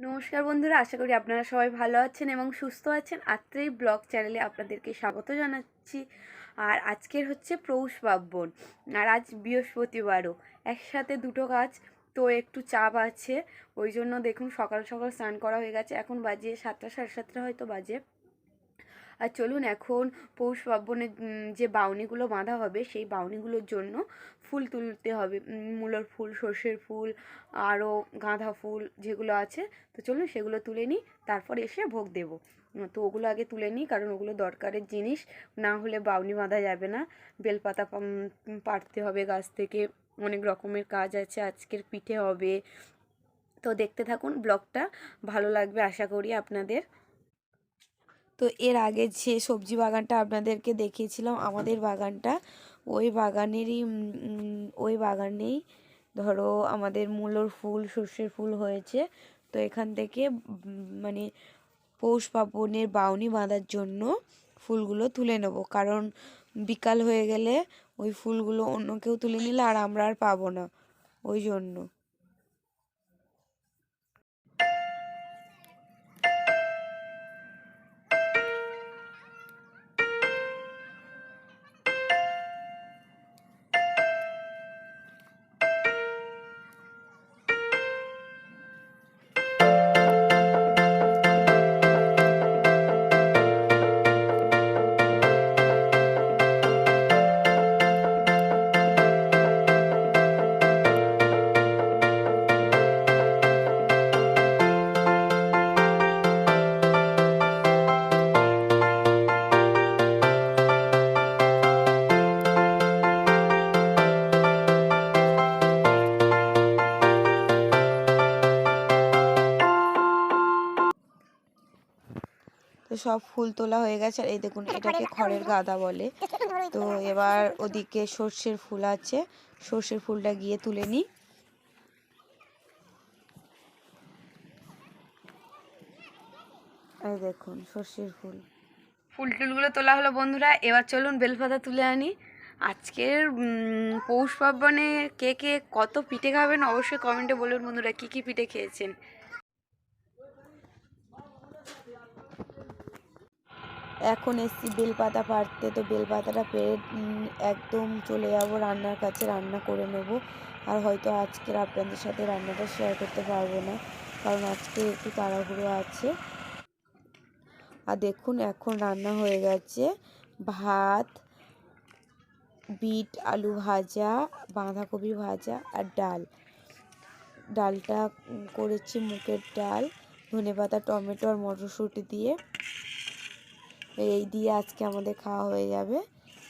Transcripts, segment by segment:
নমস্কার বন্ধুরা, আশা করি আপনারা সবাই ভালো আছেন এবং সুস্থ আছেন। আত্রেই ব্লগ চ্যানেলে আপনাদেরকে স্বাগত জানাচ্ছি। আর আজকের হচ্ছে পৌষ পার্বণ আর আজ বৃহস্পতিবারও। একসাথে দুটো কাজ তো একটু চাপ আছে। ওই জন্য দেখুন সকাল সকাল স্নান করা হয়ে গেছে। এখন বাজে সাতটা, সাড়ে সাতটা হয়তো বাজে। আর চলুন এখন পৌষ পার্বণের যে বাউনিগুলো বাঁধা হবে, সেই বাউনিগুলোর জন্য ফুল তুলতে হবে। মূলোর ফুল, সর্ষের ফুল, আরও গাঁদা ফুল যেগুলো আছে, তো চলুন সেগুলো তুলে নিই, তারপর এসে ভোগ দেব। তো ওগুলো আগে তুলে নিই, কারণ ওগুলো দরকারের জিনিস, না হলে বাউনি বাঁধা যাবে না। বেলপাতা পাড়তে হবে গাছ থেকে, অনেক রকমের কাজ আছে, আজকের পিঠে হবে। তো দেখতে থাকুন, ব্লগটা ভালো লাগবে, আশা করি আপনাদের। তো এর আগে যে সবজি বাগানটা আপনাদেরকে দেখিয়েছিলাম, আমাদের বাগানটা, ওই বাগানেরই ওই বাগানেই ধরো আমাদের মূলোর ফুল, সর্ষের ফুল হয়েছে। তো এখান থেকে মানে পৌষ পার্বণের বাউনি বাঁধার জন্য ফুলগুলো তুলে নেব। কারণ বিকাল হয়ে গেলে ওই ফুলগুলো অন্য কেউ তুলে নিলে আর আমরা আর পাবো না, ওই জন্য। সব ফুল তোলা হয়ে গেছে। আর এই দেখুন এটাকে খড়ের গাদা বলে। তো এবার ওদিকে সর্ষের ফুল আছে। সর্ষের ফুলটা গিয়ে তুলে নিই। এই দেখুন সর্ষের ফুল। ফুল টুলগুলো তোলা হলো বন্ধুরা এবার চলুন বেলপাতা তুলে আনি। আজকের উম, পৌষ পার্বণে কে কে কত পিঠে খাবেন অবশ্যই কমেন্টে বলুন বন্ধুরা কি কি পিঠে খেয়েছেন। এখন এসছি বেলপাতা পাড়তে। তো বেলপাতাটা পেরে একদম চলে যাব রান্নার কাছে, রান্না করে নেব। আর হয়তো আজকের আপনাদের সাথে রান্নাটা শেয়ার করতে পারব না, কারণ আজকে একটু তাড়াহুড়ো আছে। আর দেখুন, এখন রান্না হয়ে গেছে ভাত, বিট, আলু ভাজা, বাঁধাকপি ভাজা আর ডাল। ডালটা করেছি মুগের ডাল, ধনেপাতা, টমেটো আর মটরশুঁটি দিয়ে। এই দিয়ে আজকে আমাদের খাওয়া হয়ে যাবে।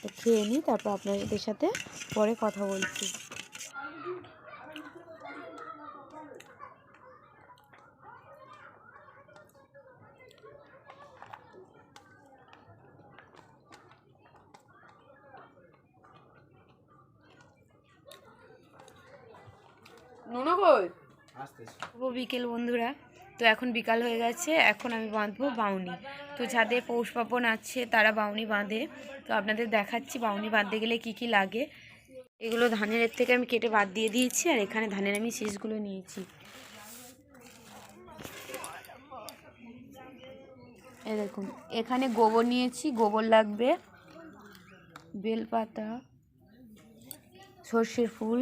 তো খেয়ে নিই তারপর আপনাদের সাথে পরে কথা বলছি। নুনো কই? শুভ বিকেল বন্ধুরা। তো এখন বিকাল হয়ে গেছে, এখন আমি বাঁধবো বাউনি। তো যাদের পৌষ পার্বণ আছে, তারা বাউনি বাঁধে। তো আপনাদের দেখাচ্ছি বাউনি বাঁধতে গেলে কি কি লাগে। এগুলো ধানের এর থেকে আমি কেটে বাদ দিয়ে দিয়েছি, আর এখানে ধানের আমি শীষগুলো নিয়েছি। এই দেখুন, এখানে গোবর নিয়েছি, গোবর লাগবে। বেলপাতা, সর্ষের ফুল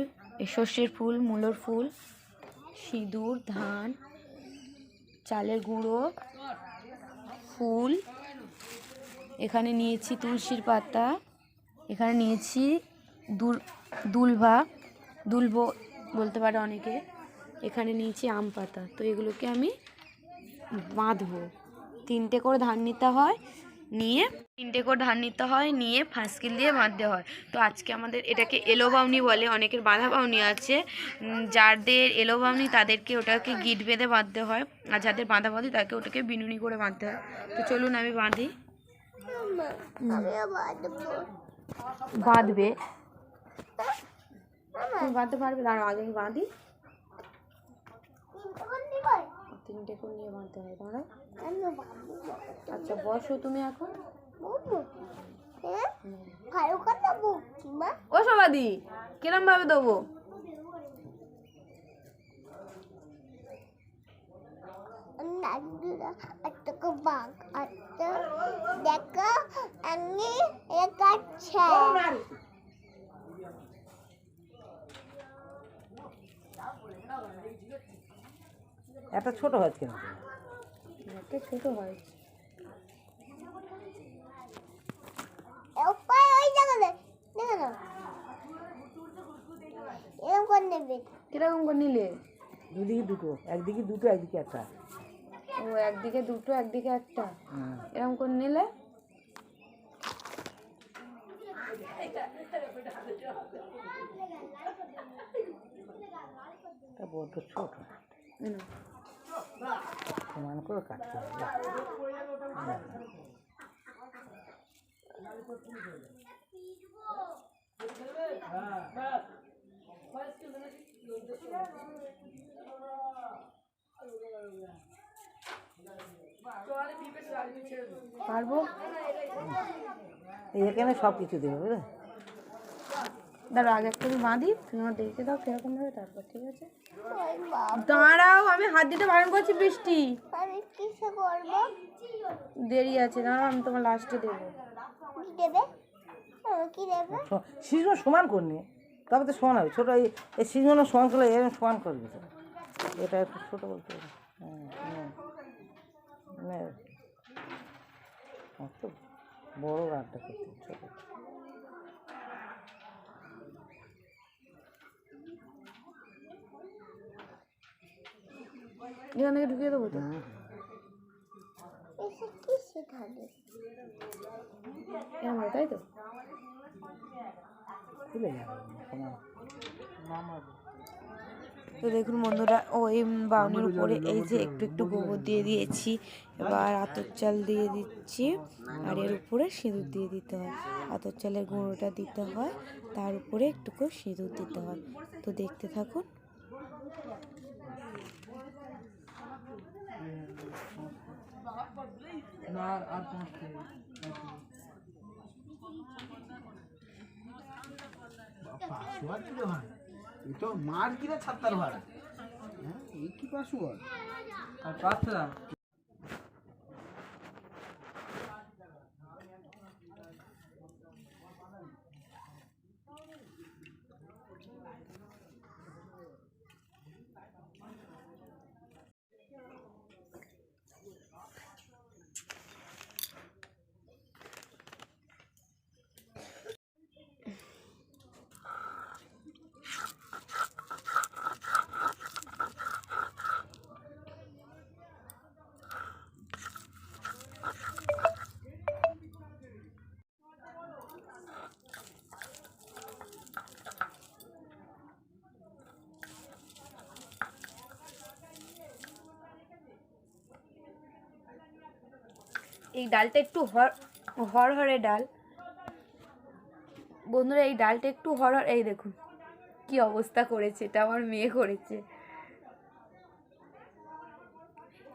সর্ষের ফুল, মূলোর ফুল, সিঁদুর, ধান। চালের গুঁড়ো, ফুল, এখানে নিয়েছি তুলসীর পাতা, এখানে নিয়েছি দুল দুলভা দুলব বলতে পারে অনেকে, এখানে নিয়েছি আম পাতা। তো এগুলোকে আমি বাঁধবো। তিনটে করে ধান নিতে হয় নিয়ে তিনটে করে ধান নিতে হয় নিয়ে ফাঁসকিল দিয়ে বাঁধতে হয়। তো আজকে আমাদের এটাকে এলো বাউনি বলে অনেকের বাঁধা বাউনি আছে। যাদের এলো বাউনি তাদেরকে ওটাকে গিট বেঁধে বাঁধতে হয় আর যাদের বাঁধা বাঁধি তাকে ওটাকে বিনুনি করে বাঁধতে হয়। তো চলুন আমি বাঁধি। বাঁধবে। তুমি বাঁধতে পারবে? দাঁড়াও আগে আমি বাঁধি। তিনটে করে নিয়ে বাঁধতে হয় দাঁড়াও। আচ্ছা বসো তুমি এখন। ও সবাদি কিরম ভাবে দেবো? দেখো আমি দেখাচ্ছে একটা ছোট হয়েছে কেন একটা ছোট হয়। ওপায় ওই জায়গাতে দেখো না এরকম করে নেবে। কীরকম করে নিলে? দুদিকে দুটো একদিকে দুটো একদিকে একটা। ও একদিকে দুটো একদিকে একটা। হুম। এরকম করে নিলে? ছোট। সমান করে কাটতে হবে। পারব? এখানে সব কিছু দেবে বুঝলে? দাঁড়াও আগে একটা আমি বাঁধি তুমি আমার দেখে দাও কীরকম ভাবে তারপর ঠিক আছে। দাঁড়াও আমি হাত দিতে বারণ করছি বৃষ্টি। আমি কিসে করব দেরি আছে দাঁড়াও আমি তোমার লাস্টে দেবো। কি দেবে? কি দেবে? শিশু সমান করনি। তবে তো সমান হবে ছোটো এই শিশুগুলো সমান করলে এরকম সমান করবে তো। এটা একটু ছোটো বলতে হবে। হ্যাঁ হ্যাঁ। মানে বড় রান্না করতে ছোটো। এখান থেকে ঢুকিয়ে দেবো তো। এরকম তাই তো? তো দেখুন বন্ধুরা ও এই বাউনির উপরে এই যে একটু একটু গোবর দিয়ে দিয়েছি এবার আতর চাল দিয়ে দিচ্ছি আর এর উপরে সিঁদুর দিয়ে দিতে হয়। আতর চালের গুঁড়োটা দিতে হয় তার উপরে একটু করে সিঁদুর দিতে হয়। তো দেখতে থাকুন। পাসওয়ার্ড কি রে ভাই? এ তো মার কিনা ছাত্তার ভাড়া হ্যাঁ এই কি পাসওয়ার্ড? এই ডালটা একটু হর, হরহরে ডাল। বন্ধুরা, এই ডালটা একটু হরহর, এই দেখুন, কি অবস্থা করেছে, এটা আমার মেয়ে করেছে।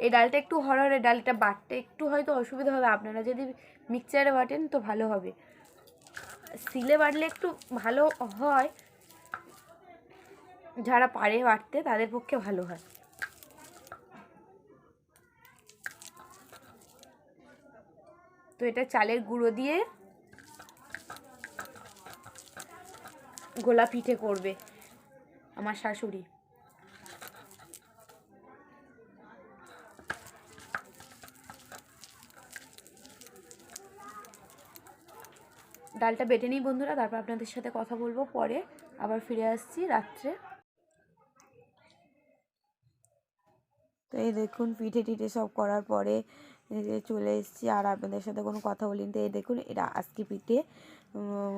এই ডালটা একটু হরহরে, ডালটা বাটতে একটু হয়তো অসুবিধা হবে। আপনারা যদি মিক্সচারে বাটেন তো ভালো হবে। সিলে বাটলে একটু ভালো হয়। যারা পারে বাটতে, তাদের পক্ষে ভালো হয়। তো এটা চালের গুঁড়ো দিয়ে গোলা পিঠে করবে আমার শাশুড়ি। ডালটা বেটে নিই বন্ধুরা, তারপর আপনাদের সাথে কথা বলব পরে। আবার ফিরে আসছি রাত্রে। তো এই দেখুন, পিঠে টিঠে সব করার পরে চলে এসেছি আর আপনাদের সাথে কোনো কথা বলিনি তো এই দেখুন এটা আজকে পিঠে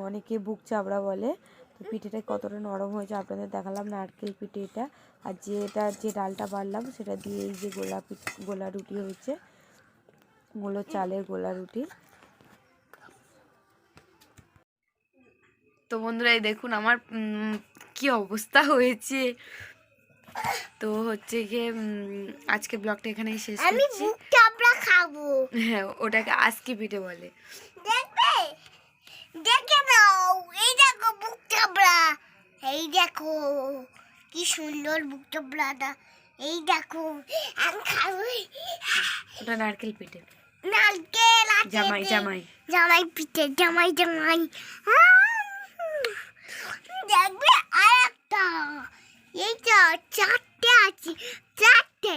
অনেকে বুক চাবড়া বলে। তো পিঠেটা কতটা নরম হয়েছে আপনাদের দেখালাম নারকেল পিঠে এটা। আর যে এটা যে ডালটা বাড়লাম সেটা দিয়ে এই যে গোলা গোলা রুটি হয়েছে। গোলো চালের গোলা রুটি। তো বন্ধুরা এই দেখুন আমার কি অবস্থা হয়েছে। তো হচ্ছে গিয়ে আজকে ব্লগটা এখানেই শেষ করছি। খাব। হ্যাঁ ওটাকে আজকে পিঠে বলে। দেখবে? দেখে নাও। এই দেখো বুক চাপড়া। এই দেখো কি সুন্দর বুক চাপড়াটা। এই দেখো আমি খাব। ওটা নারকেল পিঠে। নারকেল আছে জামাই জামাই। জামাই পিঠে জামাই জামাই। দেখবে আর একটা এই তো চারটে আছে। চারটে